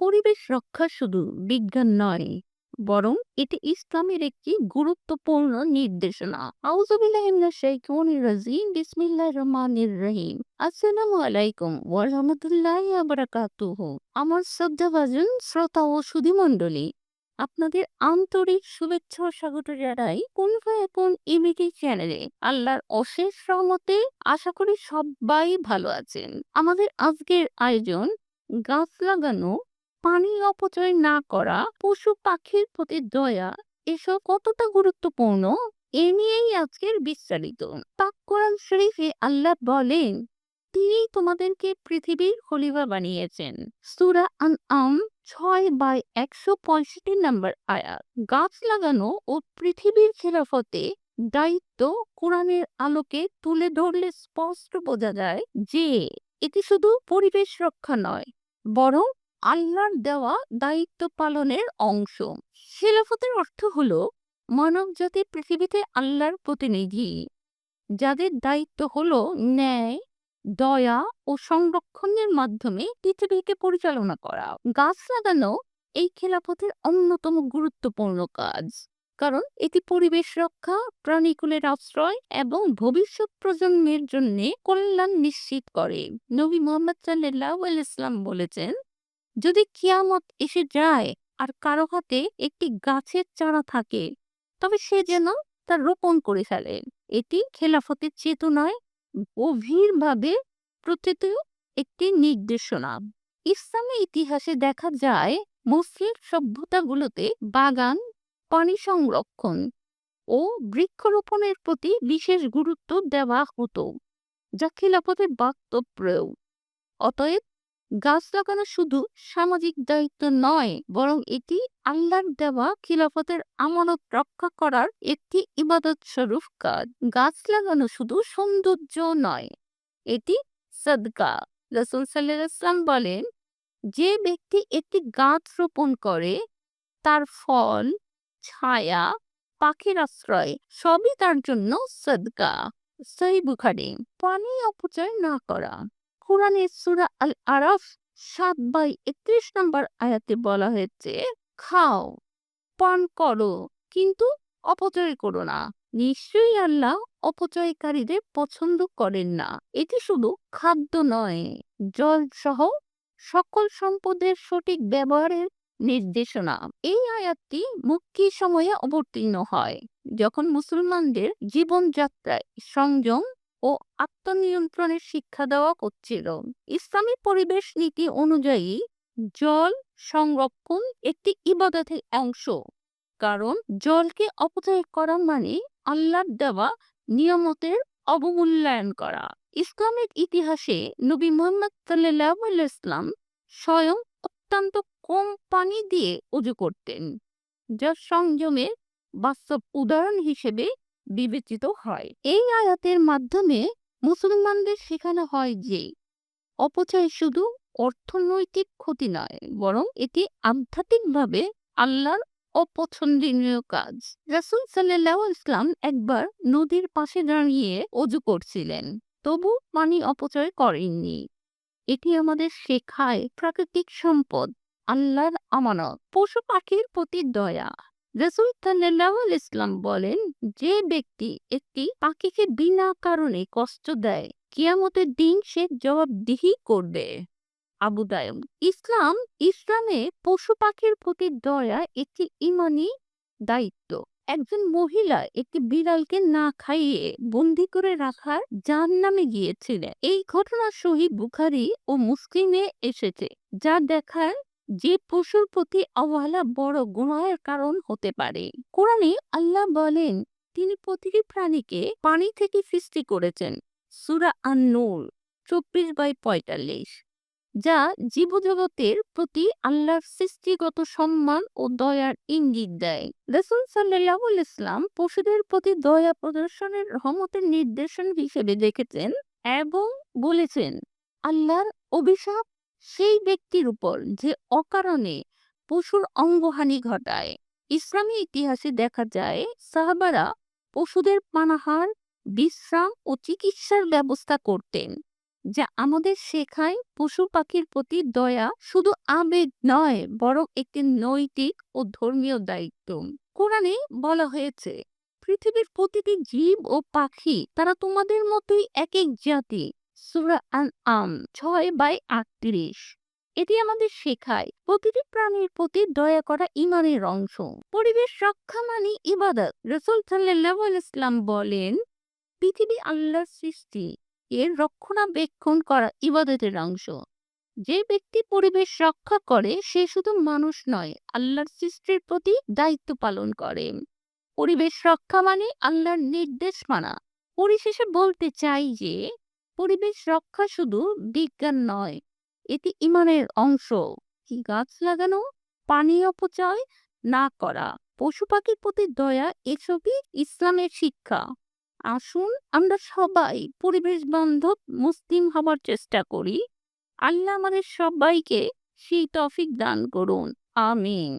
পরিবেশ রক্ষা শুধু বিজ্ঞান নয়, বরং এটি ইসলামের একটি গুরুত্বপূর্ণ নির্দেশনা। আউজুবিল্লাহিমিনাশ-শাইতানির-রাজিম বিসমিল্লাহির রহমানির রহিম। আসসালামু আলাইকুম ওয়া রাহমাতুল্লাহি ওয়া বারাকাতুহু। আমার শ্রদ্ধাভাজন শ্রোতা ও সুধীমণ্ডলী, আপনাদের আন্তরিক শুভেচ্ছা স্বাগত জানাই কোন এখন ইমিটি চ্যানেলে। আল্লাহর অশেষ রহমতে আশা করি সবাই ভালো আছেন। আমাদের আজকের আয়োজন গাছ লাগানো পানি অপচয় না করা, পশু পাখির প্রতি দয়া, এসব কতটা গুরুত্বপূর্ণ? এ নিয়েই আজকের বিস্তারিত। পাক কোরআন শরীফে আল্লাহ বলেন তিনি তোমাদেরকে পৃথিবীর খলিফা বানিয়েছেন। সুরা আন আম ছয় বাই একশো পঁয়ষট্টি নম্বর আয়াত। গাছ লাগানো ও পৃথিবীর খেলাফতে দায়িত্ব কোরআনের আলোকে তুলে ধরলে স্পষ্ট বোঝা যায় যে, এটি শুধু পরিবেশ রক্ষা নয়, বরং আল্লাহর দেওয়া দায়িত্ব পালনের অংশ। খেলাফতের অর্থ হল মানব জাতি পৃথিবীতে আল্লাহর প্রতিনিধি, যাদের দায়িত্ব হল ন্যায়, দয়া ও সংরক্ষণের মাধ্যমে পৃথিবীকে পরিচালনা করা। গাছ লাগানো এই খেলাফতের অন্যতম গুরুত্বপূর্ণ কাজ, কারণ এটি পরিবেশ রক্ষা, প্রাণীকুলের আশ্রয় এবং ভবিষ্যৎ প্রজন্মের জন্য কল্যাণ নিশ্চিত করে। নবী মোহাম্মদ সাল্লাহ ইসলাম বলেছেন যদি কিয়ামত এসে যায় আর কারও হাতে একটি গাছের চারা থাকে, তবে সে যেন তা রোপণ করে ফেলে। এটি খেলাফতের চেতনায় গভীরভাবে প্রতীত একটি নির্দেশনা। ইসলামী ইতিহাসে দেখা যায় মুসলিম সভ্যতাগুলোতে বাগান, পানি সংরক্ষণ ও বৃক্ষরোপণের প্রতি বিশেষ গুরুত্ব দেওয়া হতো, যা খিলাফতের বাস্তব প্রয়োগ অতএব গাছ লাগানো শুধু সামাজিক দায়িত্ব নয়, বরং এটি আল্লাহর দেওয়া খিলাফতের আমানত রক্ষা করার একটি ইবাদত স্বরূপ কাজ। গাছ লাগানো শুধু সৌন্দর্য নয়, এটি সদকা। রসুল সাল্লাম বলেন, যে ব্যক্তি একটি গাছ রোপণ করে, তার ফল, ছায়া, পাখির আশ্রয় সবই তার জন্য সদকা। সই বুখারি, পানি অপচয় না করা। কোরআনের সুরা আল আরাফ সাত বাই একত্রিশ নম্বর আয়াতে বলা হয়েছে, খাও, পান করো, কিন্তু অপচয় করো না। নিশ্চয়ই আল্লাহ অপচয়কারীদের পছন্দ করেন না। এটি শুধু খাদ্য নয় জল সহ সকল সম্পদের সঠিক ব্যবহারের নির্দেশনা। এই আয়াতটি মুক্তি সময়ে অবতীর্ণ হয়, যখন মুসলমানদের জীবনযাত্রায় সংযম ও আত্মনিয়ন্ত্রণের শিক্ষা দেওয়া হচ্ছিল ইসলামী পরিবেশ নীতি অনুযায়ী জল সংরক্ষণ একটি ইবাদতের অংশ। কারণ জলকে অপচয় করা মানে আল্লাহর দেওয়া নিয়মতের অবমূল্যায়ন করা। ইসলামের ইতিহাসে নবী মোহাম্মদ সাল্লাহ ইসলাম স্বয়ং অত্যন্ত কম পানি দিয়ে উজু করতেন, যা সংযমের বাস্তব উদাহরণ হিসেবে বিবেচিত হয়। এই আয়াতের মাধ্যমে মুসলমানদের শেখানো হয় যে, অপচয় শুধু অর্থনৈতিক ক্ষতি নয়, বরং এটি আধ্যাত্মিকভাবে আল্লাহর অপছন্দনীয় কাজ। রাসুল সাল্লাহ ইসলাম একবার নদীর পাশে দাঁড়িয়ে অজু করছিলেন, তবু পানি অপচয় করেননি। এটি আমাদের শেখায় প্রাকৃতিক সম্পদ, আল্লাহর আমানত। পশু পাখির প্রতি দয়া। রসুল ইসলাম বলেন, যে ব্যক্তি একটি পাখিকে বিনা কারণে কষ্ট দেয়, কিয়ামতের দিন সে জবাবদিহি করবে। আবু দায়ম, ইসলাম, ইসলামে পশু পাখির প্রতি দয়া একটি ইমানি দায়িত্ব। একজন মহিলা একটি বিড়ালকে না খাইয়ে বন্দি করে রাখার যার নামে গিয়েছিলেন। এই ঘটনা সহি বুখারি ও মুসলিমে এসেছে, যা দেখায় যে পশুর প্রতি অবহেলা বড় গুণের কারণ হতে পারে। কোরআনে আল্লাহ বলেন, তিনি প্রতিটি প্রাণীকে পানি থেকে সৃষ্টি করেছেন। সুরা আন নূর চব্বিশ বাই পঁয়তাল্লিশ, যা জীবজগতের প্রতি আল্লাহর সৃষ্টিগত সম্মান ও দয়ার ইঙ্গিত দেয়। রসুল সাল্লাহ ইসলাম পশুদের প্রতি দয়া প্রদর্শনের রহমতের নির্দেশন হিসেবে দেখেছেন এবং বলেছেন, আল্লাহর অভিশাপ সেই ব্যক্তির উপর যে অকারণে পশুর অঙ্গহানি ঘটায়। ইসলামী ইতিহাসে দেখা যায়, সাহাবারা পশুদের পানাহার, বিশ্রাম ও চিকিৎসার ব্যবস্থা করতেন, যা আমাদের শেখায় পশু পাখির প্রতি দয়া শুধু আবেগ নয়, বরং একটি নৈতিক ও ধর্মীয় দায়িত্ব। কোরআনে বলা হয়েছে, পৃথিবীর প্রতিটি জীব ও পাখি, তারা তোমাদের মতোই এক এক জাতি। সুরা আন আম, ছয় বাই আটত্রিশ। এটি আমাদের শেখায় প্রতিটি প্রাণীর প্রতি দয়া করা ইমানের অংশ। পরিবেশ রক্ষা মানে ইবাদত। রসুল সাল্লাহ ইসলাম বলেন, পৃথিবী আল্লাহর সৃষ্টি। এর রক্ষণাবেক্ষণ করা ইবাদতের অংশ। যে ব্যক্তি পরিবেশ রক্ষা করে, সে শুধু মানুষ নয়, আল্লাহর সৃষ্টির প্রতি দায়িত্ব পালন করে। পরিবেশ রক্ষা মানে আল্লাহর নির্দেশ মানা। পরিশেষে বলতে চাই যে পরিবেশ রক্ষা শুধু বিজ্ঞান নয়, এটি ইমানের অংশ। কি গাছ লাগানো, পানি অপচয় না করা পশু পাখির প্রতি দয়া, এসবই ইসলামের শিক্ষা। আসুন আমরা সবাই পরিবেশ বান্ধব মুসলিম হবার চেষ্টা করি। আল্লাহ আমাদের সবাইকে সেই তফিক দান করুন। আমিন।